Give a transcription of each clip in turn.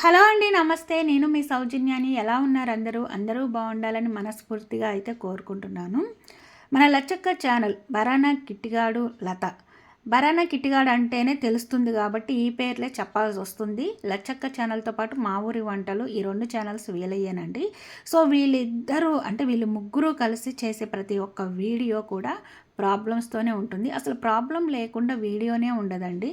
Hello అండి నమస్తే. నేను మీ సౌజన్యాని. ఎలా ఉన్నారు అందరూ? అందరూ బాగుండాలని మనస్ఫూర్తిగా అయితే కోరుకుంటున్నాను. మన లచ్చక్క ఛానల్ బరానా కిట్టిగాడు లత. బరానా కిట్టిగాడు అంటేనే తెలుస్తుంది కాబట్టి ఈ పేర్లే చెప్పాల్సి వస్తుంది. లచ్చక్క ఛానల్తో పాటు మా ఊరి వంటలు ఈ రెండు ఛానల్స్ వీలయ్యానండి. సో వీళ్ళిద్దరూ అంటే వీళ్ళు ముగ్గురు కలిసి చేసే ప్రతి ఒక్క వీడియో కూడా ప్రాబ్లమ్స్తోనే ఉంటుంది. అసలు ప్రాబ్లం లేకుండా వీడియోనే ఉండదండి.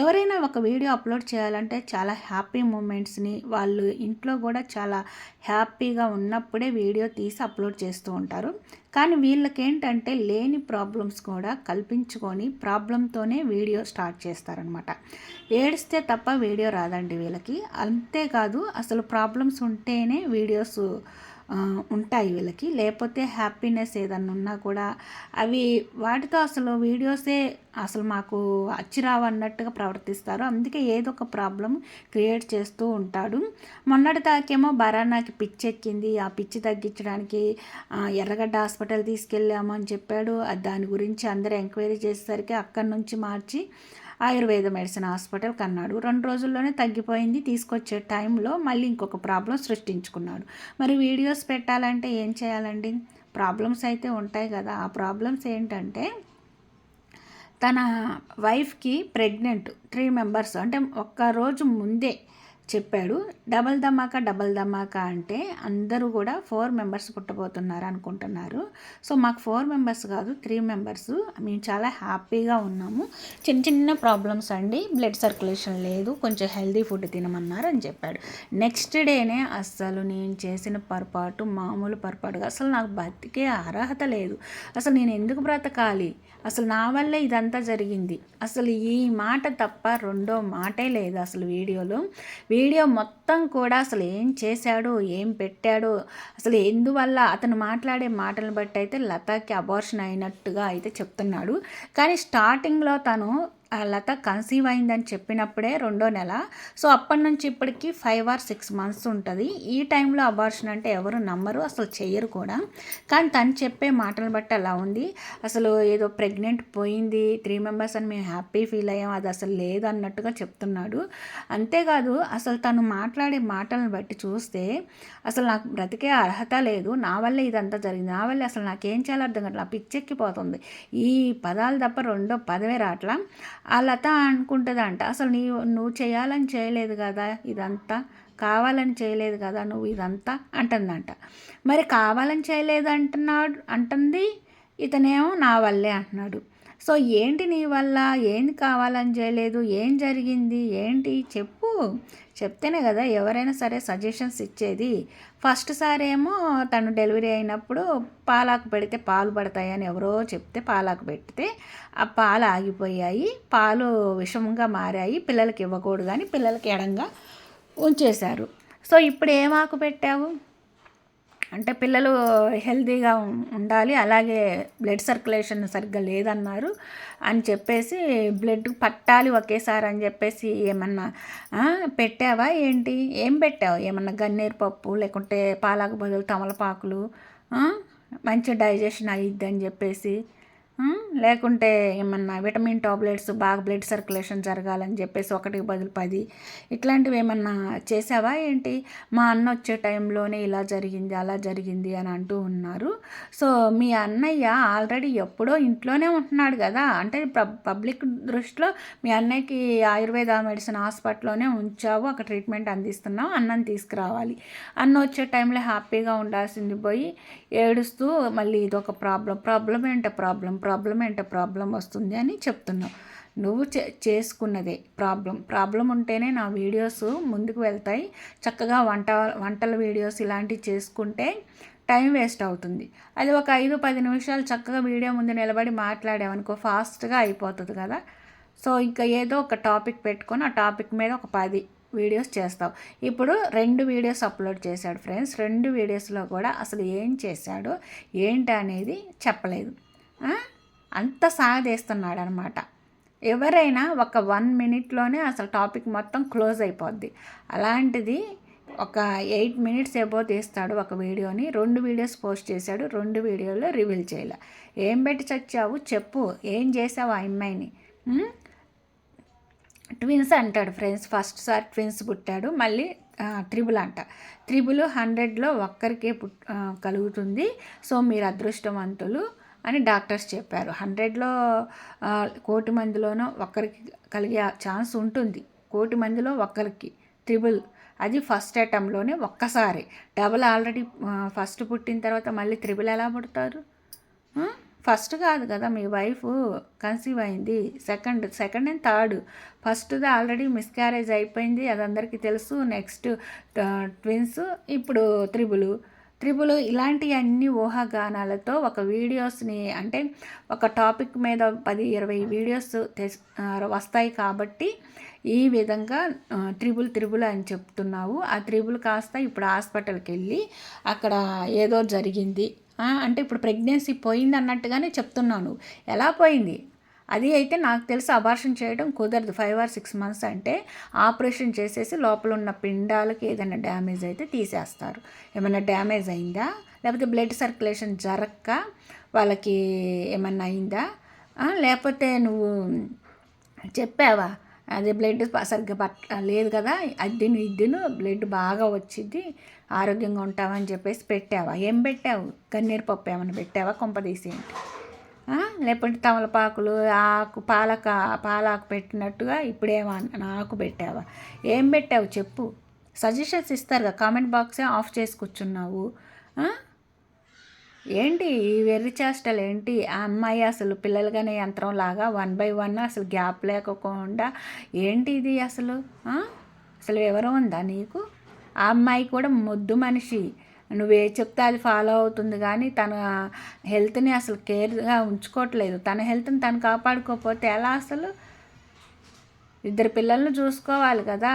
ఎవరైనా ఒక వీడియో అప్లోడ్ చేయాలంటే చాలా హ్యాపీ మూమెంట్స్ని వాళ్ళు ఇంట్లో కూడా చాలా హ్యాపీగా ఉన్నప్పుడే వీడియో తీసి అప్లోడ్ చేస్తూ ఉంటారు. కానీ వీళ్ళకేంటంటే లేని ప్రాబ్లమ్స్ కూడా కల్పించుకొని ప్రాబ్లంతోనే వీడియో స్టార్ట్ చేస్తారనమాట ఏడిస్తే తప్ప వీడియో రాదండి వీళ్ళకి. అంతేకాదు అసలు ప్రాబ్లమ్స్ ఉంటేనే వీడియోస్ ఉంటాయి వీళ్ళకి. లేకపోతే హ్యాపీనెస్ ఏదన్నా ఉన్నా కూడా అవి వాటితో అసలు వీడియోసే అసలు మాకు అచ్చిరావు అన్నట్టుగా ప్రవర్తిస్తారు. అందుకే ఏదో ఒక ప్రాబ్లం క్రియేట్ చేస్తూ ఉంటాడు. మొన్నటి దాకేమో బరానాకి పిచ్చి ఎక్కింది ఆ పిచ్చి తగ్గించడానికి ఎర్రగడ్డ హాస్పిటల్ తీసుకెళ్ళాము అని చెప్పాడు. దాని గురించి అందరూ ఎంక్వైరీ చేసేసరికి అక్కడి నుంచి మార్చి ఆయుర్వేద మెడిసిన్ హాస్పిటల్కి అన్నాడు రెండు రోజుల్లోనే తగ్గిపోయింది. తీసుకొచ్చే టైంలో మళ్ళీ ఇంకొక ప్రాబ్లం సృష్టించుకున్నాడు. మరి వీడియోస్ పెట్టాలంటే ఏం చేయాలండి? ప్రాబ్లమ్స్ అయితే ఉంటాయి కదా. ఆ ప్రాబ్లమ్స్ ఏంటంటే తన వైఫ్కి ప్రెగ్నెంట్ త్రీ మెంబర్స్ అంటే ఒక్క రోజు ముందే చెప్పాడు డబల్ ధమాకా డబల్ ధమాకా అంటే అందరూ కూడా ఫోర్ మెంబర్స్ పుట్టబోతున్నారు అనుకుంటున్నారు. సో మాకు ఫోర్ మెంబర్స్ కాదు త్రీ మెంబర్స్. మేము చాలా హ్యాపీగా ఉన్నాము. చిన్న చిన్న ప్రాబ్లమ్స్ అండి. బ్లడ్ సర్క్యులేషన్ లేదు కొంచెం హెల్దీ ఫుడ్ తినమన్నారు అని చెప్పాడు. నెక్స్ట్ డేనే అస్సలు నేను చేసిన పొరపాటు మామూలు పొరపాటుగా. అసలు నాకు బతికే అర్హత లేదు. అసలు నేను ఎందుకు బ్రతకాలి? అసలు నా వల్లే ఇదంతా జరిగింది. అసలు ఈ మాట తప్ప రెండో మాటే లేదు అసలు వీడియోలో. వీడియో మొత్తం కూడా అసలు ఏం చేశాడు ఏం పెట్టాడు అసలు ఎందువల్ల అతను మాట్లాడే మాటలను బట్టి అయితే లతాకి అబార్షన్ అయినట్టుగా అయితే చెప్తున్నాడు. కానీ స్టార్టింగ్లో తను లత కన్సీవ్ అయిందని చెప్పినప్పుడే రెండో నెల. సో అప్పటి నుంచి ఇప్పటికి ఫైవ్ ఆర్ సిక్స్ మంత్స్ ఉంటుంది. ఈ టైంలో అబార్షన్ అంటే ఎవరు నమ్మరు అసలు చెయ్యరు కూడా. కానీ తను చెప్పే మాటలు బట్టి అలా ఉంది. అసలు ఏదో ప్రెగ్నెంట్ పోయింది త్రీ మెంబర్స్ అని మేము హ్యాపీ ఫీల్ అయ్యాం అది అసలు లేదు అన్నట్టుగా చెప్తున్నాడు. అంతేకాదు అసలు తను మాట్లాడే మాటలను బట్టి చూస్తే అసలు నాకు బ్రతికే అర్హత లేదు. నా వల్లే ఇదంతా జరిగింది. నా వల్లే అసలు నాకేం చేయాలో అర్థం కావట్లేదు. పిచ్చెక్కిపోతుంది. ఈ పదాలు తప్ప రెండో పదవే రావట్లా. ఆ లత అనుకుంటుందంట అసలు నీ నువ్వు చేయాలని చేయలేదు కదా ఇదంతా కావాలని చేయలేదు కదా నువ్వు ఇదంతా అంటుందంట. మరి కావాలని చేయలేదు అంటున్నాడు అంటుంది ఇతనేమో నా వల్లే అంటున్నాడు. సో ఏంటి నీ వల్ల? ఏంది కావాలని చేయలేదు? ఏం జరిగింది? ఏంటి? చెప్పు చెప్తేనే కదా ఎవరైనా సరే సజెషన్స్ ఇచ్చేది. ఫస్ట్ సారి ఏమో తను డెలివరీ అయినప్పుడు పాలాకు పెడితే పాలు పడతాయని ఎవరో చెప్తే పాలాకు పెడితే ఆ పాలు ఆగిపోయాయి. పాలు విషమంగా మారాయి. పిల్లలకి ఇవ్వకూడదు కానీ పిల్లలకి ఎడంగా ఉంచేశారు. సో ఇప్పుడు ఏం ఆకు పెట్టావు? అంటే పిల్లలు హెల్తీగా ఉండాలి. అలాగే బ్లడ్ సర్క్యులేషన్ సరిగ్గా లేదన్నారు అని చెప్పేసి బ్లడ్ పట్టాలి ఒకేసారి అని చెప్పేసి ఏమన్నా పెట్టావా ఏంటి? ఏం పెట్టావు? ఏమన్నా గన్నేరు పప్పు లేకుంటే పాలకు బదులు తమలపాకులు మంచి డైజెషన్ అయ్యిద్ది అని చెప్పేసి లేకుంటే ఏమన్నా విటమిన్ టాబ్లెట్స్ బాగా బ్లడ్ సర్క్యులేషన్ జరగాలని చెప్పేసి ఒకటికి బదులు పది. ఇట్లాంటివి ఏమన్నా చేసావా ఏంటి? మా అన్న వచ్చే టైంలోనే ఇలా జరిగింది అలా జరిగింది అని అంటూ ఉన్నారు. సో మీ అన్నయ్య ఆల్రెడీ ఎప్పుడో ఇంట్లోనే ఉంటున్నాడు కదా. అంటే పబ్లిక్ దృష్టిలో మీ అన్నయ్యకి ఆయుర్వేద మెడిసిన్ హాస్పిటల్లోనే ఉంచావు అక్కడ ట్రీట్మెంట్ అందిస్తున్నావు అన్నం తీసుకురావాలి. అన్న వచ్చే టైంలో హ్యాపీగా ఉండాల్సింది పోయి ఏడుస్తూ మళ్ళీ ఇది ఒక ప్రాబ్లం ప్రాబ్లం ఏంటో ప్రాబ్లం ప్రాబ్లం ఏంటో ప్రాబ్లం వస్తుంది అని చెప్తున్నావు. నువ్వు చే చేసుకున్నదే ప్రాబ్లం. ప్రాబ్లం ఉంటేనే నా వీడియోస్ ముందుకు వెళ్తాయి. చక్కగా వంట వంటల వీడియోస్ ఇలాంటివి చేసుకుంటే టైం వేస్ట్ అవుతుంది. అది ఒక ఐదు పది నిమిషాలు చక్కగా వీడియో ముందు నిలబడి మాట్లాడామనుకో ఫాస్ట్గా అయిపోతుంది కదా. సో ఇంకా ఏదో ఒక టాపిక్ పెట్టుకొని ఆ టాపిక్ మీద ఒక పది వీడియోస్ చేస్తావు. ఇప్పుడు రెండు వీడియోస్ అప్లోడ్ చేశాడు ఫ్రెండ్స్. రెండు వీడియోస్లో కూడా అసలు ఏం చేశాడో ఏంటి అనేది చెప్పలేదు అంత సాగదీస్తున్నాడు అనమాట ఎవరైనా ఒక వన్ మినిట్లోనే అసలు టాపిక్ మొత్తం క్లోజ్ అయిపోద్ది. అలాంటిది ఒక ఎయిట్ మినిట్స్ ఎబో తీస్తాడు ఒక వీడియోని రెండు వీడియోస్ పోస్ట్ చేశాడు రెండు వీడియోలో రివీల్ చేయలే. ఏం పెట్టి చచ్చావు చెప్పు ఏం చేసావు ఆ అమ్మాయిని? ట్విన్స్ అంటాడు ఫ్రెండ్స్ ఫస్ట్ సార్ ట్విన్స్ పుట్టాడు మళ్ళీ త్రిబుల్ అంట. త్రిబుల్ హండ్రెడ్లో ఒక్కరికే పుట్ కలుగుతుంది. సో మీరు అదృష్టవంతులు అని డాక్టర్స్ చెప్పారు. హండ్రెడ్లో కోటి మందిలోనో ఒక్కరికి కలిగే ఛాన్స్ ఉంటుంది. కోటి మందిలో ఒక్కరికి. త్రిబుల్ అది ఫస్ట్ అటెంప్ట్లోనే ఒక్కసారి. డబుల్ ఆల్రెడీ ఫస్ట్ పుట్టిన తర్వాత మళ్ళీ త్రిబుల్ ఎలా పుడతారు? ఫస్ట్ కాదు కదా మీ వైఫ్ కన్సీవ్ అయింది. Second second and third. ఫస్ట్ది ఆల్రెడీ మిస్క్యారేజ్ అయిపోయింది. అది అందరికీ తెలుసు. నెక్స్ట్ ట్విన్స్ ఇప్పుడు త్రిబులు త్రిబులు ఇలాంటి అన్ని ఊహాగానాలతో ఒక వీడియోస్ని అంటే ఒక టాపిక్ మీద పది ఇరవై వీడియోస్ తెస్- వస్తాయి కాబట్టి ఈ విధంగా త్రిబుల్ త్రిబుల్ అని చెప్తున్నావు. ఆ త్రిబుల్ కాస్త ఇప్పుడు హాస్పిటల్కి వెళ్ళి అక్కడ ఏదో జరిగింది. అంటే ఇప్పుడు ప్రెగ్నెన్సీ పోయింది అన్నట్టుగానే చెప్తున్నాను ఎలా పోయింది? అది అయితే నాకు తెలిసి అబార్షన్ చేయడం కుదరదు. ఫైవ్ ఆర్ సిక్స్ మంత్స్ అంటే ఆపరేషన్ చేసేసి లోపల ఉన్న పిండాలకి ఏదైనా డ్యామేజ్ అయితే తీసేస్తారు. ఏమైనా డ్యామేజ్ అయిందా? లేకపోతే బ్లడ్ సర్క్యులేషన్ జరక్క? వాళ్ళకి ఏమన్నా అయిందా? లేకపోతే నువ్వు చెప్పావా? అదే బ్లడ్ సరిగ్గా పట్ట లేదు కదా అద్దిను ఇద్దిను బ్లడ్ బాగా వచ్చింది ఆరోగ్యంగా ఉంటావని చెప్పేసి పెట్టావా? ఏం పెట్టావు? గన్నేరు పప్పు ఏమైనా పెట్టావా? కొంపదీసేంటి ఆ? లేకపోతే తమలపాకులు ఆకు పాలక పాలాకు పెట్టినట్టుగా ఇప్పుడేమో ఆకు పెట్టావా? ఏం పెట్టావు చెప్పు. సజెషన్స్ ఇస్తారు కదా కామెంట్ బాక్సే ఆఫ్ చేసి కూర్చున్నావు. ఏంటి ఈ వెర్రి చేష్టలు ఏంటి? ఆ అమ్మాయి అసలు పిల్లలుగానే యంత్రం లాగా వన్ బై వన్ అసలు గ్యాప్ లేకోకుండా ఏంటి ఇది అసలు? అసలు వివరం ఉందా నీకు? ఆ అమ్మాయి కూడా మొద్దు మనిషి. నువ్వే చెప్తే అది ఫాలో అవుతుంది కానీ తన హెల్త్ని అసలు కేర్గా ఉంచుకోవట్లేదు. తన హెల్త్ని తను కాపాడుకోకపోతే ఎలా అసలు? ఇద్దరు పిల్లల్ని చూసుకోవాలి కదా.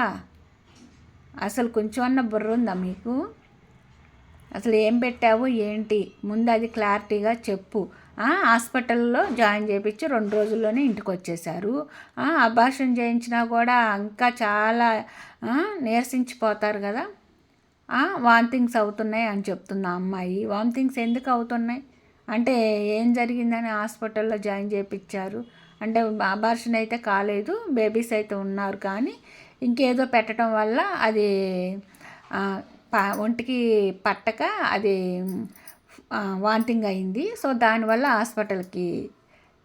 అసలు కొంచెం అన్న బుర్ర ఉందా మీకు? అసలు ఏం పెట్టావు ఏంటి? ముందు అది క్లారిటీగా చెప్పు. హాస్పిటల్లో జాయిన్ చేయించి రెండు రోజుల్లోనే ఇంటికి వచ్చేసారు అభాషణ అబార్షన్ చేయించినా కూడా ఇంకా చాలా నీరసించిపోతారు కదా. వామిటింగ్స్ అవుతున్నాయి అని చెప్తున్న అమ్మాయి. వామిటింగ్స్ ఎందుకు అవుతున్నాయి? అంటే ఏం జరిగిందని హాస్పిటల్లో జాయిన్ చేయించారు అంటే అబార్షన్ అయితే కాలేదు బేబీస్ అయితే ఉన్నారు కానీ ఇంకేదో పెట్టడం వల్ల అది ఒంటికి పట్టక అది వాంతింగ్ అయింది. సో దానివల్ల హాస్పిటల్కి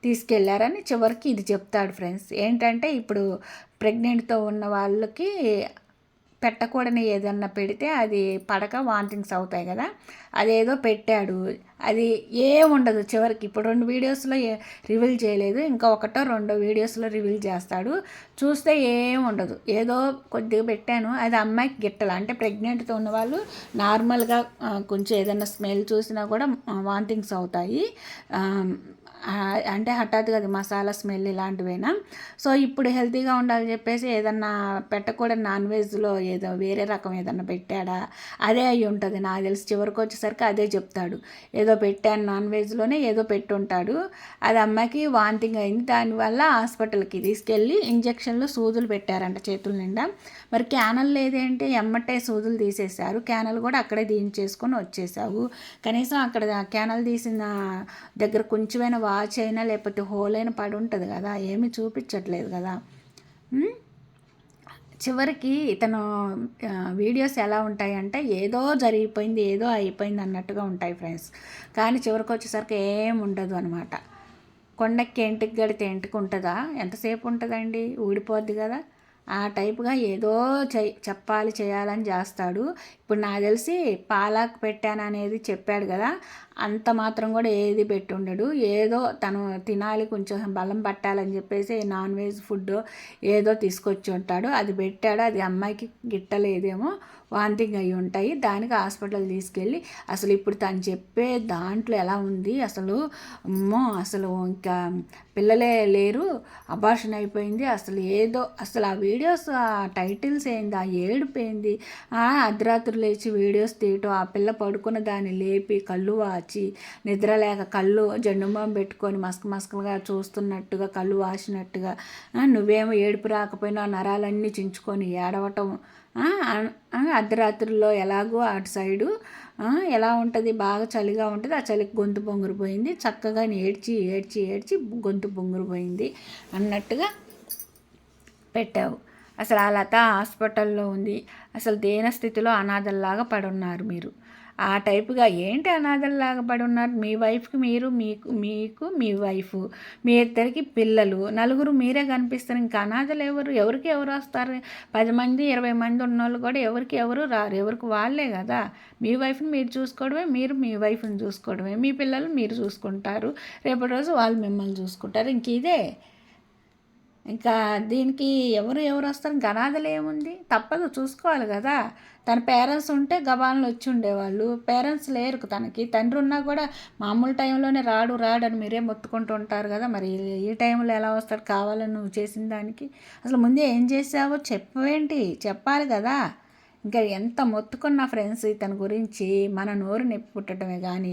తీసుకెళ్ళారని చివరికి ఇది చెప్తాడు ఫ్రెండ్స్. ఏంటంటే ఇప్పుడు ప్రెగ్నెంట్తో ఉన్న వాళ్ళకి పెట్టకూడని ఏదన్నా పెడితే అది పడక వాంతింగ్స్ అవుతాయి కదా. అదేదో పెట్టాడు. అది ఏముండదు చివరికి. ఇప్పుడు రెండు వీడియోస్లో రివీల్ చేయలేదు. ఇంకా ఒకటో రెండో వీడియోస్లో రివీల్ చేస్తాడు. చూస్తే ఏం ఉండదు. ఏదో కొద్దిగా పెట్టాను. అది అమ్మాయికి గిట్టలు. అంటే ప్రెగ్నెంట్తో ఉన్న వాళ్ళు నార్మల్గా కొంచెం ఏదైనా స్మెల్ చూసినా కూడా వాంతింగ్స్ అవుతాయి. అంటే హఠాత్తుగా అది మసాలా స్మెల్ ఇలాంటివేనా? సో ఇప్పుడు హెల్తీగా ఉండాలని చెప్పేసి ఏదన్నా పెట్టకూడదు నాన్ వెజ్లో ఏదో వేరే రకం ఏదన్నా పెట్టాడా? అదే అయి ఉంటుంది. నాకు తెలిసి చివరికి వచ్చేసరికి అదే చెప్తాడు. ఏదో పెట్టాను నాన్ వెజ్లోనే ఏదో పెట్టుంటాడు. అది అమ్మాయికి వాంతింగ్ అయింది. దానివల్ల హాస్పిటల్కి తీసుకెళ్ళి ఇంజక్షన్లు సూదులు పెట్టారంట చేతుల నిండా. మరి క్యానల్ లేదేంటి? ఎమ్మటే సూదులు తీసేశారు. క్యానల్ కూడా అక్కడే దించేసుకొని వచ్చేసావు. కనీసం అక్కడ క్యానల్ తీసిన దగ్గర కొంచెమైనా వాచ్ అయినా లేకపోతే హోల్ అయినా పడి ఉంటుంది కదా ఏమీ చూపించట్లేదు కదా. చివరికి ఇతను వీడియోస్ ఎలా ఉంటాయంటే ఏదో జరిగిపోయింది ఏదో అయిపోయింది అన్నట్టుగా ఉంటాయి ఫ్రెండ్స్. కానీ చివరికి వచ్చేసరికి ఏం ఉండదు అనమాట కొండకి ఎంటికి గడితే ఎంటికి ఉంటుందా? ఎంతసేపు ఉంటుందండి? ఊడిపోద్ది కదా. ఆ టైప్గా ఏదో చెయ్ చెప్పాలి చేయాలని చేస్తాడు. ఇప్పుడు నాకు తెలిసి పాలాకు పెట్టాను అనేది చెప్పాడు కదా. అంత మాత్రం కూడా ఏది పెట్టుండడు. ఏదో తను తినాలి కొంచెం బలం పట్టాలని చెప్పేసి నాన్ వెజ్ ఫుడ్ ఏదో తీసుకొచ్చి ఉంటాడు అది పెట్టాడు అది అమ్మాయికి గిట్టలేదేమో వాంతింగ్ అయి ఉంటాయి. దానికి హాస్పిటల్ తీసుకెళ్ళి అసలు ఇప్పుడు తను చెప్పే దాంట్లో ఎలా ఉంది అసలు అమ్మో అసలు ఇంకా పిల్లలే లేరు అబార్షన్ అయిపోయింది అసలు ఏదో అసలు ఆ వీడియోస్ ఆ టైటిల్స్ ఏంది ఆ ఏడిపోయింది అర్ధరాత్రులు అర్ధరాత్రి లేచి వీడియోస్ తీయటం ఆ పిల్ల పడుకున్న దాన్ని లేపి కళ్ళు వాచి నిద్ర లేక కళ్ళు జండుబాం పెట్టుకొని మస్క మస్కలుగా చూస్తున్నట్టుగా కళ్ళు వాసినట్టుగా నువ్వేమో ఏడుపు రాకపోయినా నరాలన్నీ చించుకొని ఏడవటం అర్ధరాత్రుల్లో ఎలాగో అటు సైడు ఎలా ఉంటుంది? బాగా చలిగా ఉంటుంది. ఆ చలికి గొంతు పొంగురిపోయింది. చక్కగా ఏడ్చి ఏడ్చి ఏడ్చి గొంతు పొంగురిపోయింది అన్నట్టుగా పెట్టావు. అసలు ఆ లత హాస్పిటల్లో ఉంది. అసలు దేన స్థితిలో అనాథల్లాగా పడున్నారు మీరు. ఆ టైపుగా ఏంటి అనాథల్లాగా పడి ఉన్నారు మీ వైఫ్కి మీరు మీకు మీకు మీ వైఫ్ మీ ఇద్దరికి పిల్లలు నలుగురు మీరే కనిపిస్తారు. ఇంకా అనాథలు ఎవరు? ఎవరికి ఎవరు వస్తారు? పది మంది ఇరవై మంది ఉన్నోళ్ళు కూడా ఎవరికి ఎవరు రారు. ఎవరికి వాళ్ళే కదా. మీ వైఫ్ని మీరు చూసుకోవడమే మీరు మీ వైఫ్ని చూసుకోవడమే. మీ పిల్లలు మీరు చూసుకుంటారు. రేపటి రోజు వాళ్ళు మిమ్మల్ని చూసుకుంటారు. ఇంక ఇదే. ఇంకా దీనికి ఎవరు ఎవరు వస్తారు? గనాదలు ఏముంది? తప్పదు చూసుకోవాలి కదా. తన పేరెంట్స్ ఉంటే గబాలను వచ్చి ఉండేవాళ్ళు. పేరెంట్స్ లేరు తనకి. తండ్రి ఉన్నా కూడా మామూలు టైంలోనే రాడు రాడు అని మీరే మొత్తుకుంటూ ఉంటారు కదా. మరి ఈ టైంలో ఎలా వస్తాడు? కావాలని నువ్వు చేసిన దానికి. అసలు ముందే ఏం చేసావో చెప్పవేంటి చెప్పాలి కదా. ఇంకా ఎంత మొత్తుకున్న ఫ్రెండ్స్ ఇతని గురించి మన నోరు నొప్పి పుట్టడమే కానీ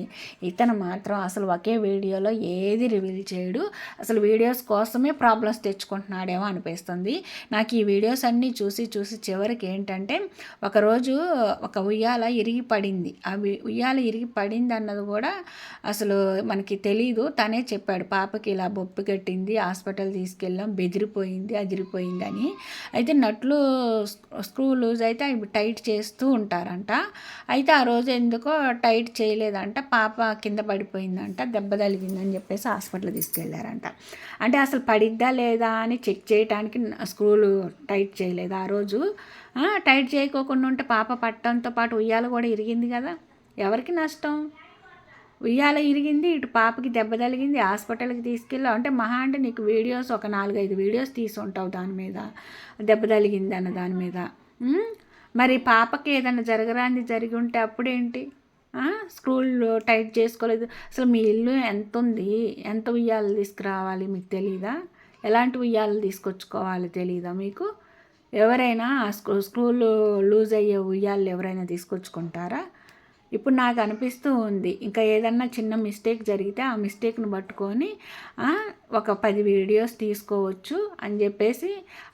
ఇతను మాత్రం అసలు ఒకే వీడియోలో ఏది రివీల్ చేయడు. అసలు వీడియోస్ కోసమే ప్రాబ్లమ్స్ తెచ్చుకుంటున్నాడేమో అనిపిస్తుంది. నాకు ఈ వీడియోస్ అన్నీ చూసి చూసి చివరికి ఏంటంటే ఒకరోజు ఒక ఉయ్యాల ఇరిగి పడింది. ఆ ఉయ్యాల ఇరిగి పడింది అన్నది కూడా అసలు మనకి తెలీదు. తనే చెప్పాడు పాపకి ఇలా బొప్పి కట్టింది హాస్పిటల్ తీసుకెళ్ళాం బెదిరిపోయింది అదిరిపోయింది అని అయితే నట్లు స్క్రూ లూజ్ అయితే అవి టైట్ చేస్తూ ఉంటారంట. అయితే ఆ రోజు ఎందుకో టైట్ చేయలేదంట. పాప కింద పడిపోయిందంట. దెబ్బ తగిలిందని చెప్పేసి హాస్పిటల్ తీసుకెళ్ళారంట అంటే అసలు పడిద్దా లేదా అని చెక్ చేయడానికి స్క్రూలు టైట్ చేయలేదు. ఆ రోజు టైట్ చేయకోకుండా ఉంటే పాప పట్టడంతో పాటు ఉయ్యాల కూడా ఇరిగింది కదా. ఎవరికి నష్టం? ఉయ్యాల ఇరిగింది ఇటు పాపకి దెబ్బ తగిలింది హాస్పిటల్కి తీసుకెళ్ళావు. అంటే మహా అంటే నీకు వీడియోస్ ఒక నాలుగైదు వీడియోస్ తీసి ఉంటావు దాని మీద. దెబ్బ తగిలింది అన్న దాని మీద. మరి పాపకి ఏదైనా జరగరాంది జరిగి ఉంటే అప్పుడేంటి? స్కూల్లో టైట్ చేసుకోలేదు. అసలు మీ ఇల్లు ఎంత ఉంది ఎంత ఉయ్యాలు తీసుకురావాలి మీకు తెలీదా? ఎలాంటి ఉయ్యాలు తీసుకొచ్చుకోవాలి తెలీదా మీకు? ఎవరైనా స్క్రూ స్క్రూలు లూజ్ అయ్యే ఉయ్యాలు ఎవరైనా తీసుకొచ్చుకుంటారా? ఇప్పుడు నాకు అనిపిస్తూ ఉంది. ఇంకా ఏదన్నా చిన్న మిస్టేక్ జరిగితే ఆ మిస్టేక్ను పట్టుకొని ఒక పది వీడియోస్ తీసుకోవచ్చు అని చెప్పేసి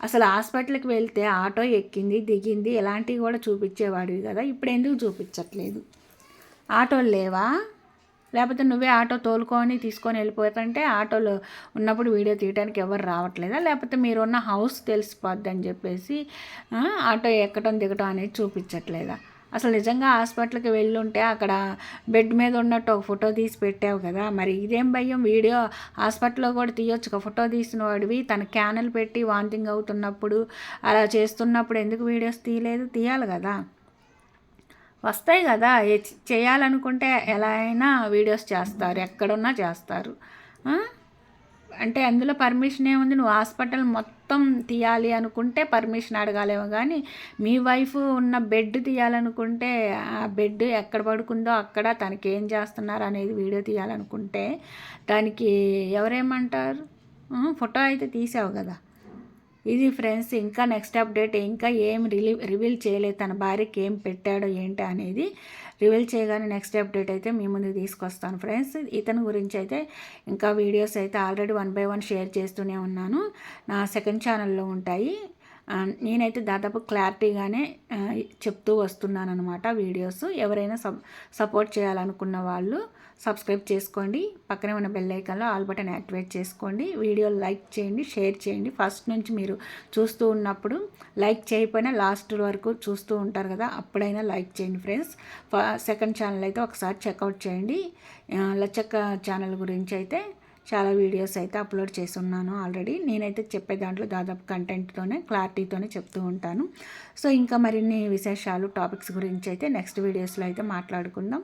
అసలు హాస్పిటల్కి వెళ్తే ఆటో ఎక్కింది దిగింది ఇలాంటివి కూడా చూపించేవాడివి కదా. ఇప్పుడు ఎందుకు చూపించట్లేదు? ఆటోలు లేవా? లేకపోతే నువ్వే ఆటో తోలుకొని తీసుకొని వెళ్ళిపోతుంటే ఆటోలో ఉన్నప్పుడు వీడియో తీయడానికి ఎవరు రావట్లేదా? లేకపోతే మీరున్న హౌస్ తెలిసిపోద్ది అని చెప్పేసి ఆటో ఎక్కడం దిగటం అనేది చూపించట్లేదా? అసలు నిజంగా హాస్పిటల్కి వెళ్ళుంటే అక్కడ బెడ్ మీద ఉన్నట్టు ఒక ఫోటో తీసి పెట్టావు కదా? మరి ఇదేం భయం? వీడియో హాస్పిటల్లో కూడా తీయొచ్చు ఒక ఫోటో తీసిన వాడివి తన క్యానల్ పెట్టి వాంతింగ్ అవుతున్నప్పుడు అలా చేస్తున్నప్పుడు ఎందుకు వీడియోస్ తీయలేదు? తీయాలి కదా. వస్తాయి కదా. చేయాలనుకుంటే ఎలా అయినా వీడియోస్ చేస్తారు. ఎక్కడున్నా చేస్తారు. అంటే అందులో పర్మిషన్ ఏముంది? నువ్వు హాస్పిటల్ మొత్తం మొత్తం తీయాలి అనుకుంటే పర్మిషన్ అడగాలేమో కానీ మీ వైఫ్ ఉన్న బెడ్ తీయాలనుకుంటే ఆ బెడ్ ఎక్కడ పడుకుందో అక్కడ తనకి ఏం చేస్తున్నారు అనేది వీడియో తీయాలనుకుంటే దానికి ఎవరేమంటారు? ఫోటో అయితే తీసావు కదా. ఇది ఫ్రెండ్స్ ఇంకా నెక్స్ట్ అప్డేట్ ఇంకా ఏం రిలీ రివీల్ చేయలేదు. తన భార్యకి ఏం పెట్టాడో ఏంటి అనేది రివీల్ చేయగానే నెక్స్ట్ అప్డేట్ అయితే మీ ముందు తీసుకొస్తాను ఫ్రెండ్స్. ఇతని గురించి అయితే ఇంకా వీడియోస్ అయితే already one by one share చేస్తూనే ఉన్నాను. నా సెకండ్ ఛానల్లో ఉంటాయి. నేనైతే దాదాపు క్లారిటీగానే చెప్తూ వస్తున్నాను అనమాట వీడియోస్. ఎవరైనా సపోర్ట్ చేయాలనుకున్న వాళ్ళు సబ్స్క్రైబ్ చేసుకోండి. పక్కనే ఉన్న బెల్ ఐకాన్లో ఆల్ బటన్ యాక్టివేట్ చేసుకోండి. వీడియో లైక్ చేయండి షేర్ చేయండి. ఫస్ట్ నుంచి మీరు చూస్తూ ఉన్నప్పుడు లైక్ చేయకపోయినా లాస్ట్ వరకు చూస్తూ ఉంటారు కదా అప్పుడైనా లైక్ చేయండి ఫ్రెండ్స్ సెకండ్ ఛానల్ అయితే ఒకసారి చెక్అవుట్ చేయండి. లచ్చక్క ఛానల్ గురించి అయితే చాలా వీడియోస్ అయితే అప్లోడ్ చేసి ఉన్నాను ఆల్రెడీ నేనైతే చెప్పే దాంట్లో దాదాపు కంటెంట్తోనే క్లారిటీతోనే చెప్తూ ఉంటాను. సో ఇంకా మరిన్ని విశేషాలు టాపిక్స్ గురించి అయితే నెక్స్ట్ వీడియోస్లో అయితే మాట్లాడుకుందాం.